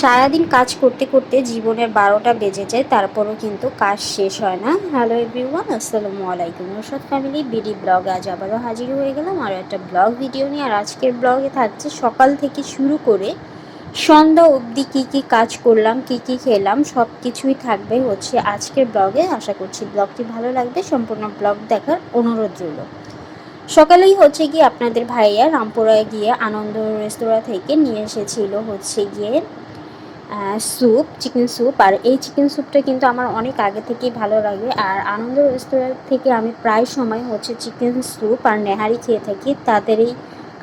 সারাদিন কাজ করতে করতে জীবনের বারোটা বেজে যায়, তারপরও কিন্তু কাজ শেষ হয় না। হ্যালো এভরিওয়ান আসসালামু আলাইকুম। ওষুধ ফ্যামিলি বিডি ব্লগ আজ আবারও হাজির হয়ে গেলাম। আরও একটা ব্লগ ভিডিও নিয়ে। আর আজকের ব্লগে থাকছে সকাল থেকে শুরু করে সন্ধ্যা অবধি কী কী কাজ করলাম, কী কী খেলাম, সব কিছুই থাকবে হচ্ছে আজকের ব্লগে আশা করছি ব্লগটি ভালো লাগবে। সম্পূর্ণ ব্লগ দেখার অনুরোধ রইল। সকালেই হচ্ছে গিয়ে আপনাদের ভাইয়া রামপুরায় গিয়ে আনন্দ রেস্তোরাঁ থেকে নিয়ে এসেছিল হচ্ছে গিয়ে স্যুপ চিকেন স্যুপ আর এই চিকেন স্যুপটা কিন্তু আমার অনেক আগে থেকেই ভালো লাগে। আর আনন্দ রেস্তোরাঁ থেকে আমি প্রায় সময় হচ্ছে চিকেন স্যুপ আর নেহারি খেয়ে থাকি। তাদের এই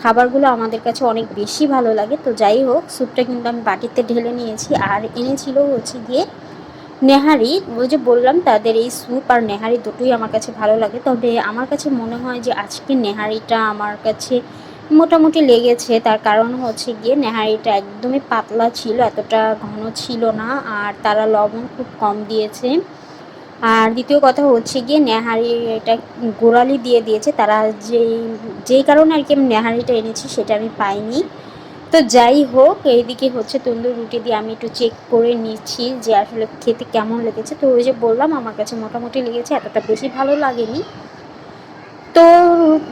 খাবারগুলো আমাদের কাছে অনেক বেশি ভালো লাগে। তো যাই হোক স্যুপটা কিন্তু আমি বাটিতে ঢেলে নিয়েছি। আর এনেছিল হচ্ছে গিয়ে নেহারি। ওই যে বললাম, তাদের এই স্যুপ আর নেহারি দুটোই আমার কাছে ভালো লাগে। তবে আমার কাছে মনে হয় যে আজকে নেহারিটা আমার কাছে মোটামুটি লেগেছে। তার কারণ হচ্ছে গিয়ে নেহারিটা একদমই পাতলা ছিল, এতটা ঘন ছিল না, আর তারা লবণ খুব কম দিয়েছে। আর দ্বিতীয় কথা হচ্ছে গিয়ে নেহারি এটা গোড়ালি দিয়ে দিয়েছে। তারা যেই যেই কারণে আর কি আমি নেহারিটা এনেছি সেটা আমি পাইনি। তো যাই হোক, এইদিকে হচ্ছে তন্দুর রুটি দিয়ে আমি একটু চেক করে নিচ্ছি যে আসলে খেতে কেমন লেগেছে। তো ওই যে বললাম, আমার কাছে মোটামুটি লেগেছে, এতটা বেশি ভালো লাগেনি। তো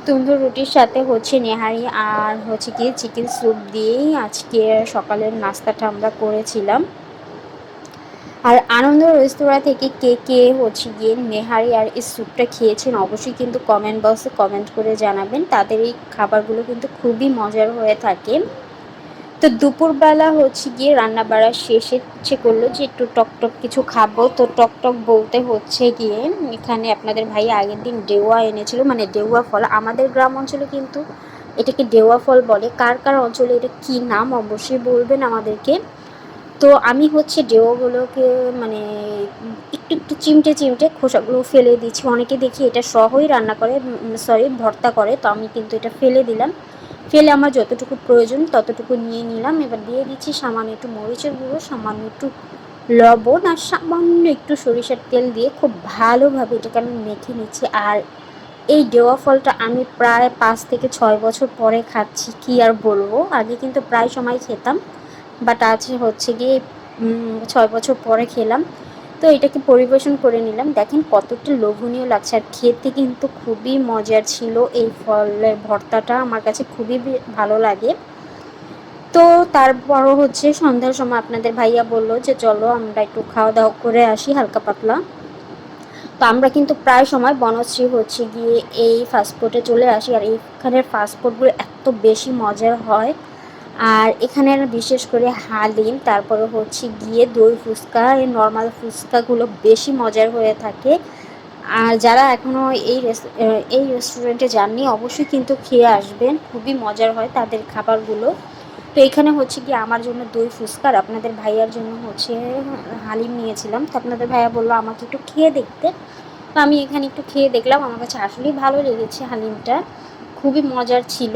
তন্দুর রুটির সাথে হচ্ছে নেহারি আর হচ্ছে কি চিকেন স্যুপ দিয়েই আজকে সকালের নাস্তাটা আমরা করেছিলাম। আর আনন্দ রেস্তোরাঁ থেকে কে কে হচ্ছে গিয়ে নেহারি আর এই স্যুপটা খেয়েছেন অবশ্যই কিন্তু কমেন্ট বক্সে কমেন্ট করে জানাবেন। তাদের এই খাবারগুলো কিন্তু খুবই মজার হয়ে থাকে। তো দুপুরবেলা হচ্ছে গিয়ে রান্না বাড়া শেষে ইচ্ছে করল যে একটু টকটক কিছু খাব। তো টকটক বলতে হচ্ছে গিয়ে, এখানে আপনাদের ভাই আগের দিন ডেওয়া এনেছিল মানে ডেওয়া ফল। আমাদের গ্রাম অঞ্চলে কিন্তু এটাকে ডেওয়া ফল বলে। কার কার অঞ্চলে এটা কি নাম অবশ্যই বলবেন আমাদেরকে। তো আমি হচ্ছে ডেওয়াগুলোকে মানে একটু একটু চিমটে চিমটে খোসাগুলো ফেলে দিচ্ছি। অনেকে দেখি এটা সহই রান্না করে সরি ভর্তা করে। তো আমি কিন্তু এটা ফেলে দিলাম। ফেলে আমার যতটুকু প্রয়োজন, ততটুকু নিয়ে নিলাম। এবার দিয়ে দিচ্ছি সামান্য একটু মরিচের গুঁড়ো, সামান্য একটু লবণ আর সামান্য একটু সরিষার তেল দিয়ে খুব ভালোভাবে এটাকে আমি মেখে নিচ্ছি। আর এই ডেওয়া ফলটা আমি প্রায় পাঁচ থেকে ছয় বছর পরে খাচ্ছি, কি আর বলব? আগে কিন্তু প্রায় সময় খেতাম বাট আজ হচ্ছে গিয়ে ছয় বছর পরে খেলাম। তো এটাকে পরিবেশন করে নিলাম। দেখেন কতটা লোভনীয় লাগছে। আর খেতে কিন্তু খুবই মজার ছিল এই ফলের ভর্তাটা। আমার কাছে খুবই ভালো লাগে। তো তারপরও হচ্ছে সন্ধ্যার সময় আপনাদের ভাইয়া বলল যে, চলো আমরা একটু খাওয়া দাওয়া করে আসি হালকা পাতলা। তো আমরা কিন্তু প্রায় সময় বনশ্রী হচ্ছে গিয়ে এই ফাস্টফুডে চলে আসি। আর এইখানের ফাস্টফুডগুলো এত বেশি মজার হয়। আর এখানের বিশেষ করে হালিম, তারপরে হচ্ছে গিয়ে দই ফুচকা, এই নর্মাল ফুচকাগুলো বেশি মজার হয়ে থাকে। আর যারা এখনও এই এই রেস্টুরেন্টে যাননি, অবশ্যই কিন্তু খেয়ে আসবেন, খুবই মজার হয় তাদের খাবারগুলো। তো এখানে হচ্ছে কি আমার জন্য দই ফুচকার আপনাদের ভাইয়ার জন্য হচ্ছে হালিম নিয়েছিলাম। তো আপনাদের ভাইয়া বলল আমাকে একটু খেয়ে দেখতে। তো আমি এখানে একটু খেয়ে দেখলাম, আমার কাছে আসলেই ভালো লেগেছে হালিমটা। খুবই মজার ছিল।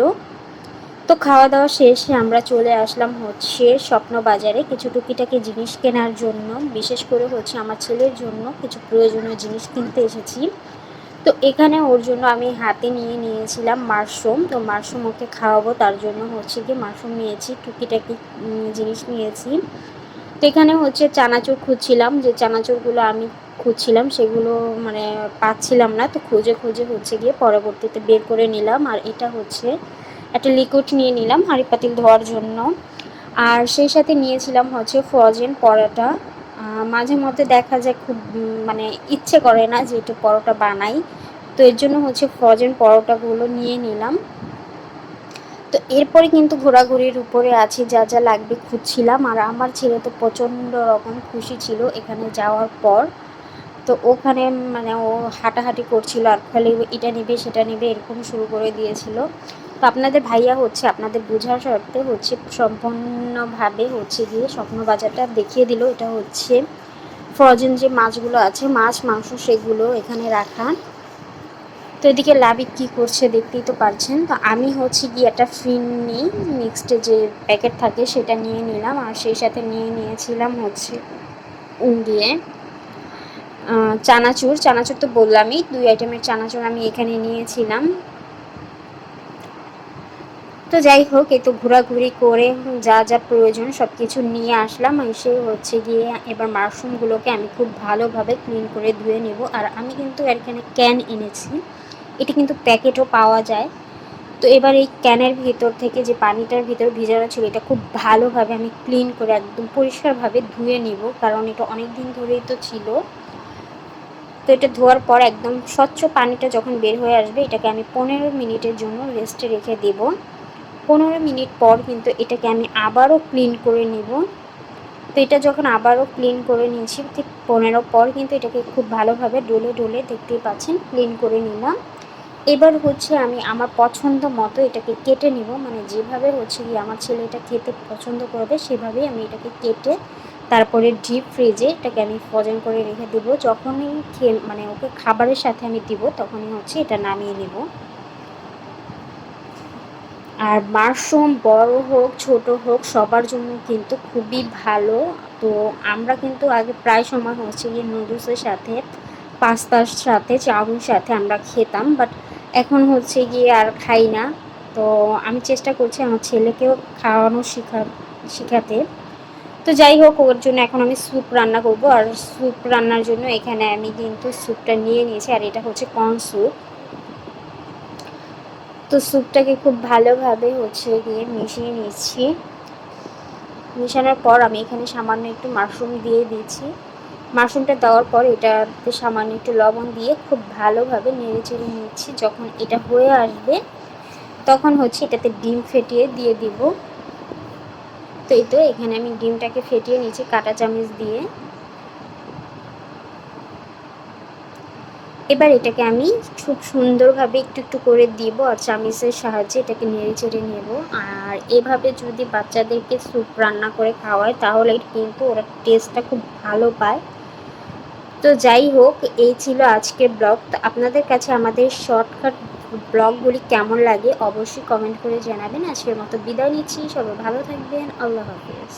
তো খাওয়া দাওয়া শেষে আমরা চলে আসলাম হচ্ছে স্বপ্ন বাজারে কিছু টুকিটাকি জিনিস কেনার জন্য। বিশেষ করে হচ্ছে আমার ছেলের জন্য কিছু প্রয়োজনীয় জিনিস কিনতে এসেছি। তো এখানে ওর জন্য আমি হাতে নিয়ে নিয়েছিলাম মাশরুম। তো মাশরুম ওকে খাওয়াবো, তার জন্য হচ্ছে কি মাশরুম নিয়েছি, টুকিটাকি জিনিস নিয়েছি। তো এখানে হচ্ছে চানাচুর খুঁজছিলাম, যে চানাচুরগুলো আমি খুঁজছিলাম সেগুলো মানে পাচ্ছিলাম না। তো খুঁজে খুঁজে হচ্ছে গিয়ে পরবর্তীতে বের করে নিলাম। আর এটা হচ্ছে একটা লিকুইড নিয়ে নিলাম হাঁড়ি পাতিল ধোয়ার জন্য। আর সেই সাথে নিয়েছিলাম হচ্ছে ফ্রোজেন পরোটা। মাঝে মধ্যে দেখা যায় খুব মানে ইচ্ছে করে না যে একটু পরোটা বানাই। তো এর জন্য হচ্ছে ফ্রোজেন পরোটাগুলো নিয়ে নিলাম। তো এরপরে কিন্তু ঘোরাঘুরির উপরে আছে, যা যা লাগবে খুঁজছিলাম। আর আমার ছেলে তো প্রচণ্ড রকম খুশি ছিল এখানে যাওয়ার পর। তো ওখানে মানে ও হাঁটাহাঁটি করছিল আর খালি এটা নেবে, সেটা নেবে, এরকম শুরু করে দিয়েছিল। তো আপনাদের ভাইয়া হচ্ছে, আপনাদের বোঝার স্বার্থে হচ্ছে, সম্পূর্ণভাবে হচ্ছে গিয়ে স্বপ্ন বাজারটা দেখিয়ে দিল। এটা হচ্ছে ফ্রজেন যে মাছগুলো আছে, মাছ, মাংস, সেগুলো এখানে রাখা। তো এদিকে লাভিক কী করছে দেখতেই তো পারছেন। তো আমি হচ্ছে গিয়ে একটা ফিন নিই মিক্সড যে প্যাকেট থাকে সেটা নিয়ে নিলাম। আর সেই সাথে নিয়ে নিয়েছিলাম হচ্ছে উম দিয়ে চানাচুর। চানাচুর তো বললামই, দুই আইটেমের চানাচুর আমি এখানে নিয়েছিলাম। তো যাই হোক একটু ঘোরাঘুরি করে যা যা প্রয়োজন সব কিছু নিয়ে আসলাম। এসে হচ্ছে গিয়ে এবার মাশরুমগুলোকে আমি খুব ভালোভাবে ক্লিন করে ধুয়ে নেব। আর আমি কিন্তু এখানে ক্যান এনেছি। এটা কিন্তু প্যাকেটও পাওয়া যায়। তো এবার এই ক্যানের ভিতর থেকে যে পানিটার ভিতর ভিজানো ছিল, এটা খুব ভালোভাবে আমি ক্লিন করে একদম পরিষ্কারভাবে ধুয়ে নিব। কারণ এটা অনেক দিন ধরেই তো ছিল। তো এটা ধোয়ার পর একদম স্বচ্ছ পানিটা যখন বের হয়ে আসবে, এটাকে আমি পনেরো মিনিটের জন্য রেস্টে রেখে দেব। পনেরো মিনিট পর কিন্তু এটাকে আমি আবারও ক্লিন করে নিব। তো এটা যখন আবারও ক্লিন করে নিয়েছি, ঠিক পনেরো পর কিন্তু এটাকে খুব ভালোভাবে ডলে ডলে দেখতেই পাচ্ছেন ক্লিন করে নিলাম। এবার হচ্ছে আমি আমার পছন্দ মতো এটাকে কেটে নিব। মানে যেভাবে হচ্ছে কি আমার ছেলে এটা খেতে পছন্দ করবে, সেভাবেই আমি এটাকে কেটে তারপরে ডিপ ফ্রিজে এটাকে আমি ফজন করে রেখে দেবো। যখনই খেয়ে মানে ওকে খাবারের সাথে আমি দিব, তখনই হচ্ছে এটা নামিয়ে নেব। আর মাশরুম বড় হোক, ছোট হোক, সবার জন্য কিন্তু খুবই ভালো। তো আমরা কিন্তু আগে প্রায় সময় হচ্ছে গিয়ে নুডলসের সাথে, পাস্তার সাথে চাউমিন সাথে আমরা খেতাম বাট এখন হচ্ছে গিয়ে আর খাই না। তো আমি চেষ্টা করছি আমার ছেলেকেও খাওয়ানো শেখা, শেখাতে। তো যাই হোক, ওর জন্য এখন আমি স্যুপ রান্না করব, আর স্যুপ রান্নার জন্য এখানে আমি কিন্তু স্যুপটা নিয়ে নিয়েছি, আর এটা হচ্ছে কর্ন স্যুপ। তো স্যুপটাকে খুব ভালোভাবে হচ্ছে গিয়ে মিশিয়ে নিচ্ছি মেশানোর পর আমি এখানে সামান্য একটু মাশরুম দিয়ে দিচ্ছি মাশরুমটা দেওয়ার পর এটাতে সামান্য একটু লবণ দিয়ে খুব ভালোভাবে নেড়ে চেড়ে নিচ্ছি। যখন এটা হয়ে আসবে, তখন হচ্ছে এটাতে ডিম ফেটিয়ে দিয়ে দিব। তো এই তো এখানে আমি ডিমটাকে ফেটিয়ে নিচ্ছি কাটা চামচ দিয়ে। এবার এটাকে আমি খুব সুন্দরভাবে একটু একটু করে দিব আর চামিচের সাহায্যে এটাকে নেড়ে চেড়ে নেব। আর এভাবে যদি বাচ্চাদেরকে স্যুপ রান্না করে খাওয়ায়, তাহলে কিন্তু ওরা টেস্টটা খুব ভালো পায়। তো যাই হোক, এই ছিল আজকের ব্লগ। তো আপনাদের কাছে আমাদের শর্টকাট ব্লগগুলি কেমন লাগে অবশ্যই কমেন্ট করে জানাবেন। আজকের মতো বিদায় নিচ্ছি। সবাই ভালো থাকবেন। আল্লাহ হাফিজ।